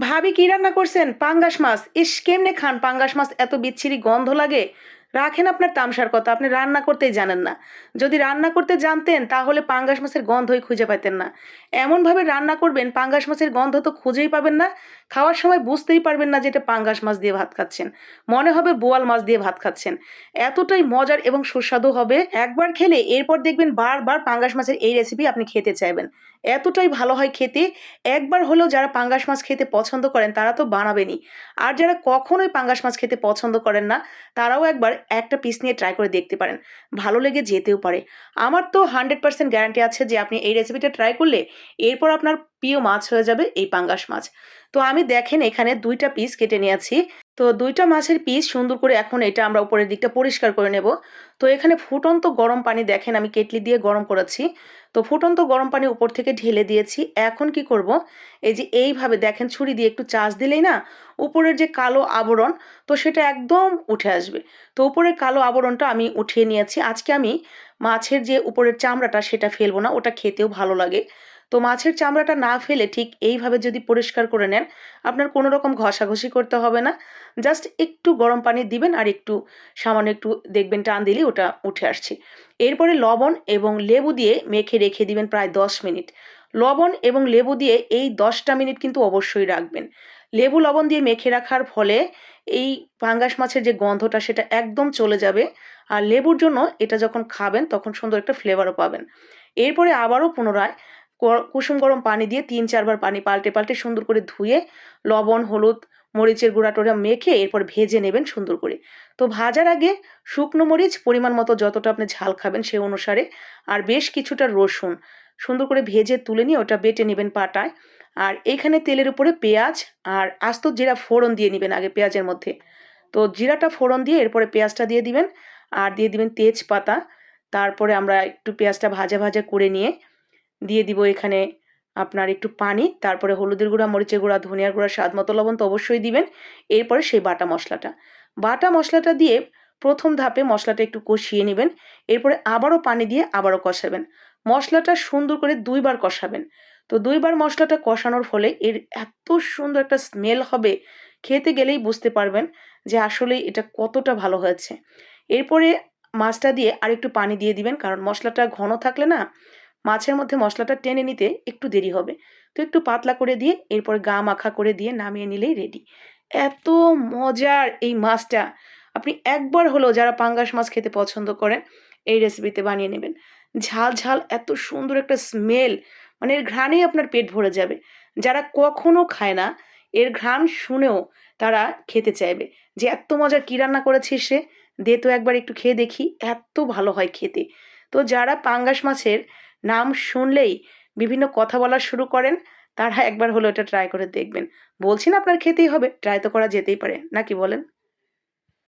ভাবি কি রান্না করছেন? পাঙ্গাস মাছ। ইস, কেমনে খান পাঙ্গাস মাছ? এত বিচ্ছিরি গন্ধ লাগে। রাখেন আপনার তামসার কথা, আপনি রান্না করতেই জানেন না। যদি রান্না করতে জানতেন, তাহলে পাঙ্গাস মাছের গন্ধই খুঁজে পাইতেন না। এমনভাবে রান্না করবেন, পাঙ্গাস মাছের গন্ধ তো খুঁজেই পাবেন না। খাওয়ার সময় বুঝতেই পারবেন না যে এটা পাঙ্গাস মাছ দিয়ে ভাত খাচ্ছেন। মনে হবে বোয়াল মাছ দিয়ে ভাত খাচ্ছেন। এতটাই মজার এবং সুস্বাদু হবে। একবার খেলে এরপর দেখবেন বারবার পাঙ্গাস মাছের এই রেসিপি আপনি খেতে চাইবেন। এতটাই ভালো হয় খেতে। একবার হলেও যারা পাঙ্গাস মাছ খেতে পছন্দ করেন, তারা তো বানাবেনই। আর যারা কখনোই পাঙ্গাস মাছ খেতে পছন্দ করেন না, তারাও একবার একটা পিস নিয়ে ট্রাই করে দেখতে পারেন। ভালো লেগে যেতেও পারে। আমার তো হান্ড্রেড পার্সেন্ট গ্যারান্টি আছে যে আপনি এই রেসিপিটা ট্রাই করলে, এরপর আপনার প্রিয় মাছ হয়ে যাবে, এই পাঙ্গাস মাছ। তো আমি দেখেন এখানে দুইটা পিস কেটে নিয়েছি। তো দুইটা মাছের পিস সুন্দর করে এখন এটা আমরা উপরের দিকটা পরিষ্কার করে নেব। তো এখানে ফুটন্ত গরম পানি দেখেন আমি কেটলি দিয়ে গরম করেছি। তো ফুটন্ত গরম পানি উপর থেকে ঢেলে দিয়েছি। এখন কি করব? এই যে এইভাবে দেখেন ছুরি দিয়ে একটু চাষ দিলেই না উপরের যে কালো আবরণ, তো সেটা একদম উঠে আসবে। তো উপরের কালো আবরণটা আমি উঠিয়ে নিয়েছি। আজকে আমি মাছের যে উপরের চামড়াটা সেটা ফেলব না, ওটা খেতেও ভালো লাগে। তো মাছের চামড়াটা না ফেলে ঠিক এইভাবে যদি পরিষ্কার করে নেন, আপনার কোনো রকম ঘষাঘষি করতে হবে না। জাস্ট একটু গরম পানি দিবেন আর একটু সামান্য একটু দেখবেন টান দিলেই ওটা উঠে আসছে। এরপরে লবণ এবং লেবু দিয়ে মেখে রেখে দিবেন প্রায় দশ মিনিট। লবণ এবং লেবু দিয়ে এই দশটা মিনিট কিন্তু অবশ্যই রাখবেন। লেবু লবণ দিয়ে মেখে রাখার ফলে এই পাঙ্গাস মাছের যে গন্ধটা সেটা একদম চলে যাবে আর লেবুর জন্য এটা যখন খাবেন তখন সুন্দর একটা ফ্লেভারও পাবেন। এরপরে আবারও পুনরায় কুসুম গরম পানি দিয়ে তিন চারবার পানি পাল্টে পাল্টে সুন্দর করে ধুয়ে, লবণ, হলুদ, মরিচের গুঁড়া টোড়া মেখে এরপর ভেজে নেবেন সুন্দর করে। তো ভাজার আগে শুকনো মরিচ পরিমাণ মতো যতটা আপনি ঝাল খাবেন সে অনুসারে, আর বেশ কিছুটা রসুন সুন্দর করে ভেজে তুলে নিয়ে ওটা বেটে নেবেন পাটায়। আর এখানে তেলের উপরে পেঁয়াজ আর আস্ত জিরা ফোড়ন দিয়ে নেবেন আগে পেঁয়াজের মধ্যে। তো জিরাটা ফোড়ন দিয়ে এরপরে পেঁয়াজটা দিয়ে দিবেন, আর দিয়ে দিবেন তেজপাতা। তারপরে আমরা একটু পেঁয়াজটা ভাজা ভাজা করে নিয়ে দিয়ে দিব এখানে আপনার একটু পানি, তারপরে হলুদের গুঁড়া, মরিচের গুঁড়া, ধনিয়ার গুঁড়া, স্বাদ মতো লবণ তো অবশ্যই দিবেন। এরপরে সেই বাটা মশলাটা। বাটা মশলাটা দিয়ে প্রথম ধাপে মশলাটা একটু কষিয়ে নেবেন। এরপরে আবারও পানি দিয়ে আবারও কষাবেন। মশলাটা সুন্দর করে দুইবার কষাবেন। তো দুইবার মশলাটা কষানোর ফলে এর এত সুন্দর একটা স্মেল হবে, খেতে গেলেই বুঝতে পারবেন যে আসলে এটা কতটা ভালো হয়েছে। এরপরে মাছটা দিয়ে আরেকটু পানি দিয়ে দিবেন, কারণ মশলাটা ঘন থাকলে না মাছের মধ্যে মশলাটা টেনে নিতে একটু দেরি হবে। তো একটু পাতলা করে দিয়ে এরপর গা মাখা করে দিয়ে নামিয়ে নিলেই রেডি এত মজার এই মাছটা! আপনি একবার হলেও যারা পাঙ্গাস মাছ খেতে পছন্দ করেন, এই রেসিপিতে বানিয়ে নেবেন। ঝাল ঝাল, এত সুন্দর একটা স্মেল মানে এর ঘ্রাণেই আপনার পেট ভরে যাবে। যারা কখনো খায় না, এর ঘ্রাণ শুনেও তারা খেতে চাইবে। যে এত মজার কী রান্না করেছে সে? দে তো একবার একটু খেয়ে দেখি, এত ভালো হয় খেতে। তো যারা পাঙ্গাস মাছের নাম শুনলেই বিভিন্ন কথা বলা শুরু করেন, তারা একবার হলো এটা ট্রাই করে দেখবেন। বলছি না আপনার খেতেই হবে ট্রাই তো করা যেতেই পারে নাকি বলেন?